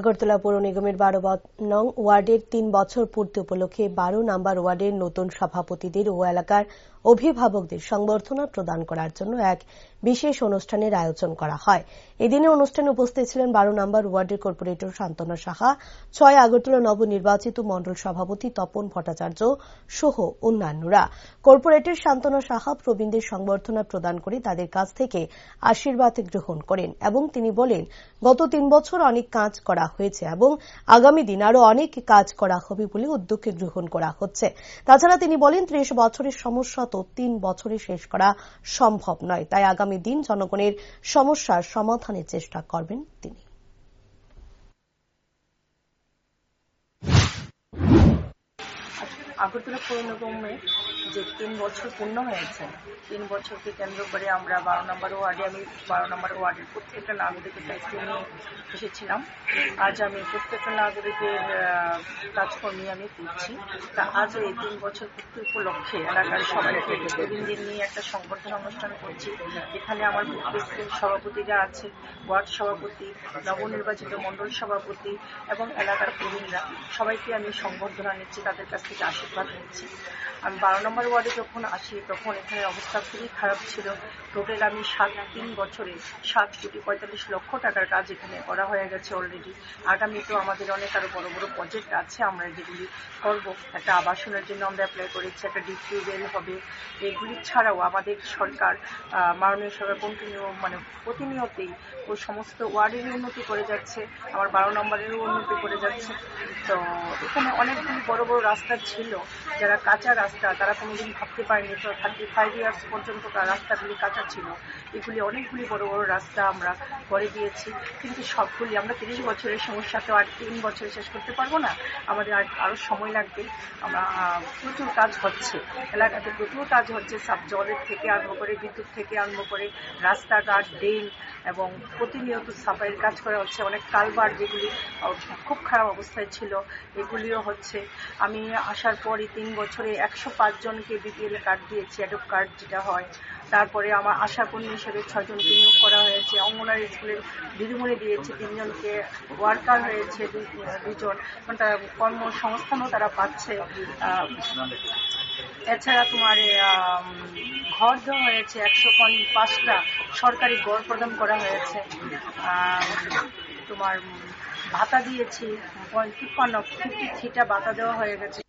আগরতলা পৌর নিগমের বারো নং ওয়ার্ডের তিন বছর পূর্তি উপলক্ষে বারো নম্বর ওয়ার্ডের নতুন সভাপতিদের ও এলাকার অভিভাবকদের সংবর্ধনা প্রদান করার জন্য এক বিশেষ অনুষ্ঠানের আয়োজন করা হয়। এদিনে অনুষ্ঠানে উপস্থিত ছিলেন বারো নম্বর ওয়ার্ডের কর্পোরেটর শান্তনা সাহা, ছয় আগরতলা নবনির্বাচিত মণ্ডল সভাপতি তপন ভট্টাচার্য সহ অন্যান্যরা। কর্পোরেটর শান্তনা সাহা প্রবীণদের সংবর্ধনা প্রদান করে তাদের কাছ থেকে আশীর্বাদ গ্রহণ করেন এবং তিনি বলেন, গত তিন বছর অনেক কাজ করা হয়েছে এবং আগামী দিন আরও অনেক কাজ করা হবে বলে উদ্যোগ গ্রহণ করা হচ্ছে। তাছাড়া তিনি বলেন, ত্রিশ বছরের সমস্যা তো তিন বছরে শেষ করা সম্ভব নয়। তাই আগামী দিন জনগণের সমস্যার সমাধানের চেষ্টা করবেন তিনি। আগরতলা পৌর নিগমে যে তিন বছর পূর্ণ হয়েছে, তিন বছরকে কেন্দ্র করে আমরা বারো নম্বর ওয়ার্ডে, আমি বারো নম্বর ওয়ার্ডের প্রত্যেকটা নাগরিকের দায়িত্ব নিয়ে এসেছিলাম। আজ আমি প্রত্যেকটা নাগরিকের কাজকর্মে আমি করছি। তা আজ এই তিন বছর পূর্তি উপলক্ষে এলাকার সবাইকে প্রতিদিন নিয়ে একটা সংবর্ধনা অনুষ্ঠান করছি, এখানে আমার উপস্থিত সভাপতিরা আছে ওয়ার্ড সভাপতি, নবনির্বাচিত মণ্ডল সভাপতি এবং এলাকার প্রবীণরা। সবাইকে আমি সংবর্ধনা নিচ্ছি, তাদের কাছ থেকে আশীর্বাদ নিচ্ছি। আমি বারো নম্বর ওয়ার্ডে যখন আসি তখন এখানে অবস্থা খুবই খারাপ ছিল। টোটাল আমি সাত, তিন বছরে সাত কোটি পঁয়তাল্লিশ লক্ষ টাকার কাজ এখানে করা হয়ে গেছে অলরেডি আগামীতেও আমাদের অনেক আরও বড় বড় প্রজেক্ট আছে, আমরা যেগুলি করব। একটা আবাসনের জন্য আমরা অ্যাপ্লাই করেছি, একটা টিউবওয়েল হবে। এগুলি ছাড়াও আমাদের সরকার মাননীয় সরকার কন্টিনিউ মানে প্রতিনিয়তই ও সমস্ত ওয়ার্ডেরই উন্নতি করে যাচ্ছে, আমার বারো নম্বরেরও উন্নতি করে যাচ্ছে। তো এখানে অনেকগুলি বড় বড় রাস্তা ছিল, যারা কাঁচা রাস্তা, তারা কোনোদিন ভাবতে পারিনি। তো থার্টি ফাইভ ইয়ার্স পর্যন্ত রাস্তাগুলি কাঁচা ছিল। এগুলি অনেকগুলি বড় বড় রাস্তা আমরা করে দিয়েছি। কিন্তু সবগুলি আমরা তিরিশ বছরের সমস্যা, তো আর তিন বছরে শেষ করতে পারব না। আমাদের আর আরও সময় লাগবে। আমরা প্রচুর কাজ হচ্ছে। এলাকাতে প্রচুর কাজ হচ্ছে। সাব জলের থেকে আরম্ভ করে বিদ্যুৎ থেকে আরম্ভ করে রাস্তাঘাট, ড্রেন এবং প্রতিনিয়ত সাফাইয়ের কাজ করা হচ্ছে। অনেক কালবার যেগুলি খুব খারাপ অবস্থায় ছিল, এগুলিও হচ্ছে। আমি আসার পরই তিন বছরে একশো পাঁচজনকে বিপিএল কার্ড দিয়েছি অ্যাডপ কার্ড যেটা হয়। তারপরে আমার আশাকর্মী হিসেবে ছজনকে নিয়োগ করা হয়েছে। অঙ্গনারী স্কুলের দিদিমণি দিয়েছে, তিনজনকে ওয়ার্কার হয়েছে দুজন তারা কর্মসংস্থানও তারা পাচ্ছে। এছাড়া তোমার ঘর দেওয়া হয়েছে একশো পাঁচটা সরকারি ঘর প্রদান করা হয়েছে। তোমার ভাতা দিয়েছি তিপ্পান্ন, ফিফটি থ্রিটা ভাতা দেওয়া হয়ে গেছে।